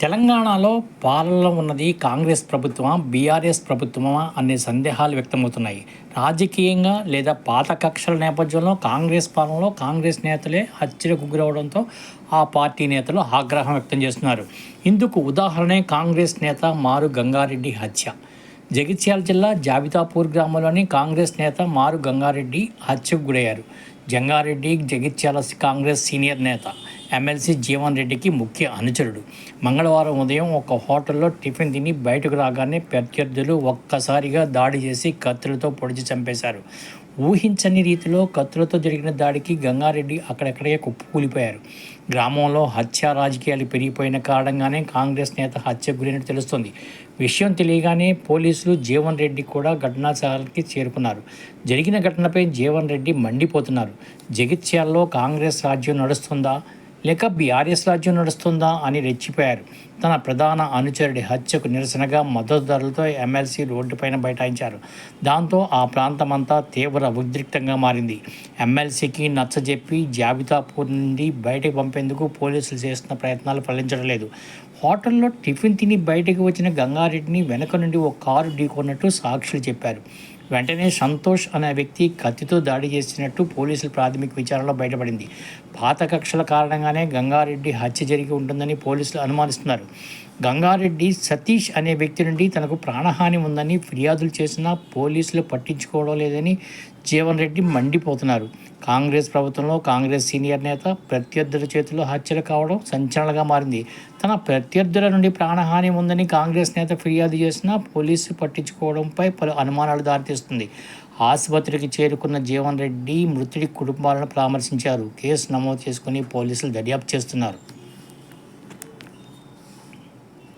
తెలంగాణలో పాలనలో ఉన్నది కాంగ్రెస్ ప్రభుత్వమా బీఆర్ఎస్ ప్రభుత్వమా అనే సందేహాలు వ్యక్తమవుతున్నాయి. రాజకీయంగా లేదా పాత కక్షల నేపథ్యంలో కాంగ్రెస్ పాలనలో కాంగ్రెస్ నేతలే హత్యలకు గురవడంతో ఆ పార్టీ నేతలు ఆగ్రహం వ్యక్తం చేస్తున్నారు. ఇందుకు ఉదాహరణే కాంగ్రెస్ నేత మారు గంగారెడ్డి హత్య. జగిత్యాల జిల్లా జాబితాపూర్ గ్రామంలోని కాంగ్రెస్ నేత మారు గంగారెడ్డి హత్యకు గురయ్యారు. జంగారెడ్డి జగిత్యాల కాంగ్రెస్ సీనియర్ నేత. ఎమ్మెల్సీ జీవన్ రెడ్డికి ముఖ్య అనుచరుడు. మంగళవారం ఉదయం ఒక హోటల్లో టిఫిన్ తిని బయటకు రాగానే ప్రత్యర్థులు ఒక్కసారిగా దాడి చేసి కత్తులతో పొడిచి చంపేశారు. ఊహించని రీతిలో కత్తులతో జరిగిన దాడికి గంగారెడ్డి అక్కడక్కడే కుప్పకూలిపోయారు. గ్రామంలో హత్య రాజకీయాలు పెరిగిపోయిన కారణంగానే కాంగ్రెస్ నేత హత్య గురైనట్టు తెలుస్తోంది. విషయం తెలియగానే పోలీసులు జీవన్ రెడ్డి కూడా ఘటనాస్థలానికి చేరుకున్నారు. జరిగిన ఘటనపై జీవన్ రెడ్డి మండిపోతున్నారు. జగిత్యాల్లో కాంగ్రెస్ రాజ్యం నడుస్తుందా? లేక బీఆర్ఎస్ రాజ్యం నడుస్తుందా అని రెచ్చిపోయారు. తన ప్రధాన అనుచరుడి హత్యకు నిరసనగా మద్దతుదారులతో ఎమ్మెల్సీ రోడ్డుపైన బైఠాయించారు. దాంతో ఆ ప్రాంతమంతా తీవ్ర ఉద్రిక్తంగా మారింది. ఎమ్మెల్సీకి నచ్చజెప్పి జాబితాపూర్ నుండి బయటకు పంపేందుకు పోలీసులు చేస్తున్న ప్రయత్నాలు ఫలించడం లేదు. హోటల్లో టిఫిన్ తిని బయటకు వచ్చిన గంగారెడ్డిని వెనక నుండి ఓ కారు ఢీకొన్నట్టు సాక్షులు చెప్పారు. వెంటనే సంతోష్ అనే వ్యక్తి కత్తితో దాడి చేసినట్టు పోలీసులు ప్రాథమిక విచారణలో బయటపడింది. పాత కక్షల కారణంగానే గంగారెడ్డి హత్య జరిగి ఉంటుందని పోలీసులు అనుమానిస్తున్నారు. గంగారెడ్డి సతీష్ అనే వ్యక్తి నుండి తనకు ప్రాణహాని ఉందని ఫిర్యాదులు చేసినా పోలీసులు పట్టించుకోవడం లేదని జీవన్ రెడ్డి మండిపోతున్నారు. కాంగ్రెస్ ప్రభుత్వంలో కాంగ్రెస్ సీనియర్ నేత ప్రత్యర్థుల చేతిలో హత్యలు కావడం సంచలనంగా మారింది. తన ప్రత్యర్థుల నుండి ప్రాణహాని ఉందని కాంగ్రెస్ నేత ఫిర్యాదు చేసినా పోలీసులు పట్టించుకోవడంపై పలు అనుమానాలు దారితీస్తుంది. ఆసుపత్రికి చేరుకున్న జీవన్ రెడ్డి మృతుడి కుటుంబాలను పరామర్శించారు. కేసు నమోదు చేసుకుని పోలీసులు దర్యాప్తు చేస్తున్నారు.